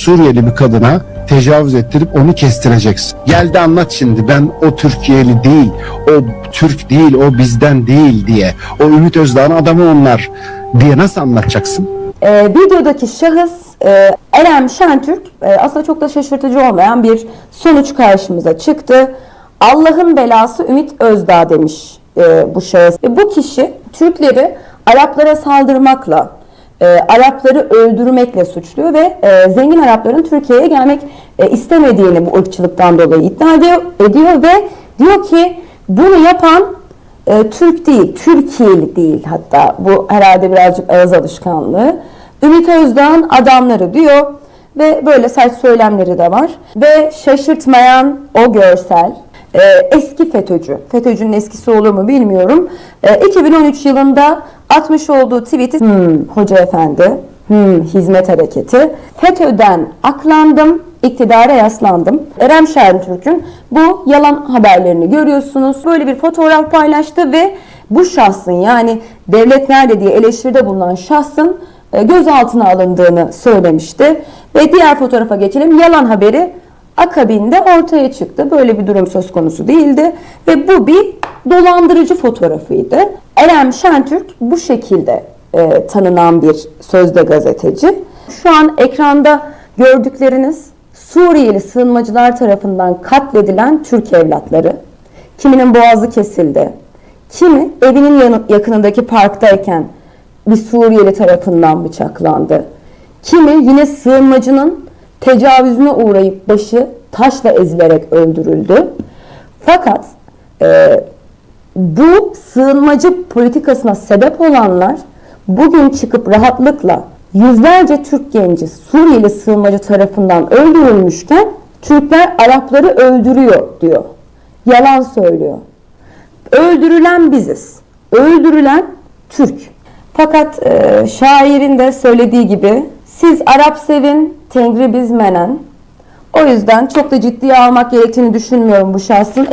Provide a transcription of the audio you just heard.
Suriyeli bir kadına tecavüz ettirip onu kestireceksin. Gel de anlat şimdi ben o Türkiye'li değil, o Türk değil, o bizden değil diye. O Ümit Özdağ'ın adamı onlar diye nasıl anlatacaksın? Ee, videodaki şahıs e, Erem Şentürk e, aslında çok da şaşırtıcı olmayan bir sonuç karşımıza çıktı. Allah'ın belası Ümit Özdağ demiş e, bu şahıs. E, bu kişi Türkleri Araplara saldırmakla, e, Arapları öldürmekle suçluyor ve e, zengin Arapların Türkiye'ye gelmek e, istemediğini bu ırkçılıktan dolayı iddia ediyor, ve diyor ki bunu yapan e, Türk değil, Türkiye'li değil hatta. Bu herhalde birazcık ağız alışkanlığı. Ümit Özdağ'ın adamları diyor ve böyle sert söylemleri de var. Ve şaşırtmayan o görsel e, eski FETÖ'cü, FETÖ'cünün eskisi olur mu bilmiyorum. E, 2013 yılında atmış olduğu tweet'i hmm, hoca efendi, hmm, hizmet hareketi. FETÖ'den aklandım, iktidara yaslandım. Erem Şentürk'ün bu yalan haberlerini görüyorsunuz. Böyle bir fotoğraf paylaştı ve bu şahsın yani devlet nerede diye eleştiride bulunan şahsın e, gözaltına alındığını söylemişti. Ve diğer fotoğrafa geçelim. Yalan haberi akabinde ortaya çıktı. Böyle bir durum söz konusu değildi. Ve bu bir dolandırıcı fotoğrafıydı. Erem Şentürk bu şekilde e, tanınan bir sözde gazeteci. Şu an ekranda gördükleriniz Suriyeli sığınmacılar tarafından katledilen Türk evlatları. Kiminin boğazı kesildi. Kimi evinin yakınındaki parktayken bir Suriyeli tarafından bıçaklandı. Kimi yine sığınmacının tecavüzüne uğrayıp başı taşla ezilerek öldürüldü. Fakat e, bu sığınmacı politikasına sebep olanlar bugün çıkıp rahatlıkla yüzlerce Türk genci Suriyeli sığınmacı tarafından öldürülmüşken Türkler Arapları öldürüyor diyor. Yalan söylüyor. Öldürülen biziz. Öldürülen Türk. Fakat e, şairin de söylediği gibi siz Arap sevin, Tengri biz menen. O yüzden çok da ciddiye almak gerektiğini düşünmüyorum bu şahsın.